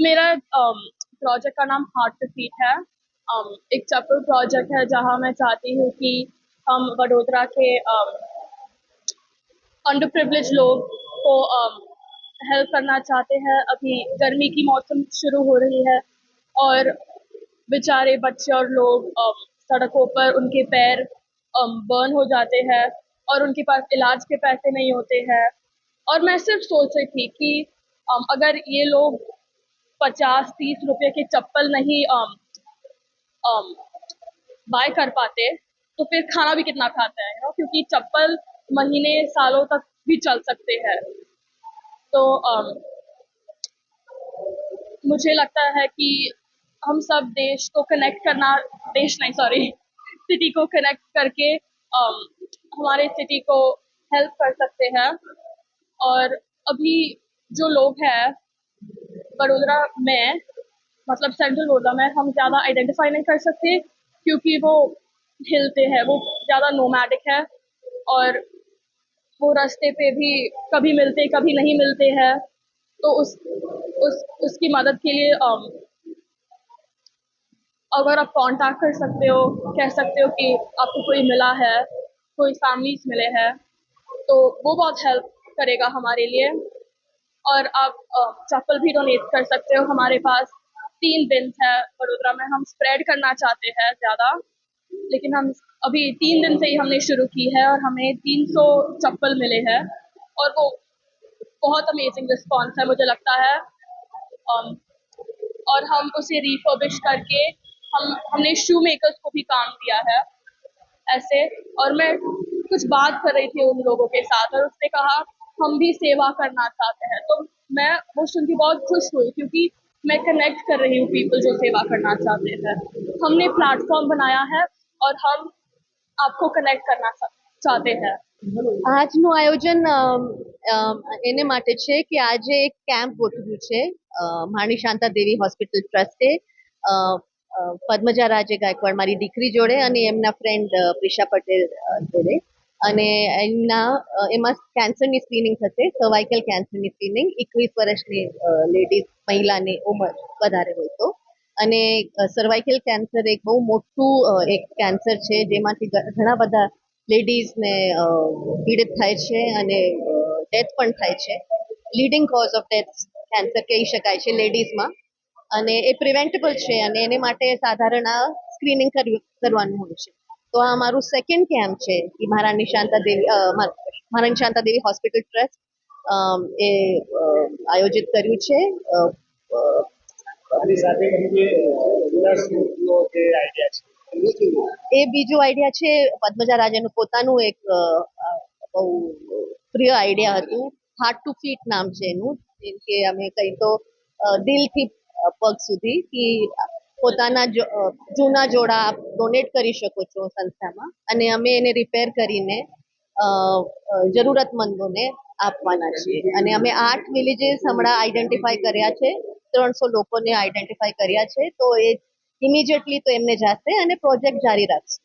मेरा प्रोजेक्ट का नाम हार्ट टू फीट है। एक चप्पल प्रोजेक्ट है जहाँ मैं चाहती हूँ कि हम वडोदरा के अंडर प्रिवलेज लोग को हेल्प करना चाहते हैं। अभी गर्मी की मौसम शुरू हो रही है और बेचारे बच्चे और लोग सड़कों पर उनके पैर बर्न हो जाते हैं और उनके पास इलाज के पैसे नहीं होते हैं। और मैं सिर्फ़ सोच रही थी कि अगर ये लोग पचास तीस रुपए के चप्पल नहीं बाय कर पाते तो फिर खाना भी कितना खाते हैं क्योंकि चप्पल महीने सालों तक भी चल सकते हैं। तो um, मुझे लगता है कि हम सब देश को कनेक्ट करना देश नहीं सॉरी सिटी को कनेक्ट करके um, हमारे सिटी को हेल्प कर सकते हैं। और अभी जो लोग हैं बड़ोदरा में मतलब सेंट्रल बड़ोदरा में हम ज़्यादा आइडेंटिफाई नहीं कर सकते क्योंकि वो हिलते हैं वो ज़्यादा नोमैटिक है और वो रास्ते पे भी कभी मिलते कभी नहीं मिलते हैं। तो उस उस उसकी मदद के लिए um, अगर आप कांटेक्ट कर सकते हो कह सकते हो कि आपको कोई मिला है कोई फैमिलीज़ मिले हैं तो वो बहुत हेल्प करेगा हमारे लिए। और आप चप्पल भी डोनेट कर सकते हो हमारे पास। तीन दिन है वडोदरा में, हम स्प्रेड करना चाहते हैं ज़्यादा, लेकिन हम अभी तीन दिन से ही हमने शुरू की है और हमें 300 चप्पल मिले हैं और वो बहुत अमेजिंग रिस्पॉन्स है, मुझे लगता है। और हम उसे रिफर्बिश करके हम, हमने शू मेकर्स को भी काम दिया है ऐसे। और मैं कुछ बात कर रही थी उन लोगों के साथ और उसने कहा हम भी सेवा करना चाहते हैं। तो मैं वो सुन के बहुत खुश हुई क्योंकि मैं कनेक्ट कर रही हूँ पीपल जो सेवा करना चाहते हैं। हमने प्लेटफॉर्म बनाया है और हम आपको कनेक्ट करना चाहते हैं। आज नो आयोजन એને માટે છે કે આજે એક કેમ્પ ગોઠવ્યું છે માણી શાંતા દેવી હોસ્પિટલ ટ્રસ્ટે પદ્મજા રાજે ગાયકવાડ મારી દીકરી જોડે અને એમના ફ્રેન્ડ પ્રિશા પટેલ જોડે. અને એમના એમાં કેન્સરની સ્ક્રીનિંગ થશે સર્વાઇકલ કેન્સરની સ્ક્રીનિંગ એકવીસ વર્ષની લેડીઝ મહિલાની ઉંમર વધારે હોય તો. અને સર્વાઇકલ કેન્સર એક બહુ મોટું એક કેન્સર છે, જેમાંથી ઘણા બધા લેડીઝને પીડિત થાય છે અને ડેથ પણ થાય છે. Leading cause of death cancer કહી શકાય છે લેડીઝમાં અને એ પ્રિવેન્ટેબલ છે અને એને માટે સાધારણ આ સ્ક્રીનિંગ કરવાનું હોય છે. તો આ મારું સેકન્ડ કેમ્પ છે કે મહારાણી નિશાંતા દેવી મારા નિશાંતા દેવી હોસ્પિટલ ટ્રસ્ટ એ આયોજિત કર્યું છે. એ બીજું આઈડિયા છે પદ્મજા રાજાનું પોતાનું એક બહુ પ્રિય આઈડિયા હતું હાર્ટ ટુ ફીટ નામ છે એનું જેમ કે અમે કહી તો દિલથી પગ સુધી કે પોતાના જૂના જોડા આપ ડોનેટ કરી શકો છો સંસ્થામાં અને અમે એને રિપેર કરીને જરૂરતમંદોને આપવાના છીએ. અને અમે આઠ વિલેજીસ હમણાં આઈડેન્ટિફાઈ કર્યા છે. ત્રણસો લોકોને આઈડેન્ટિફાઈ કર્યા છે. તો એ ઇમિડિયેટલી તો એમને જાશે અને પ્રોજેક્ટ જારી રાખશે.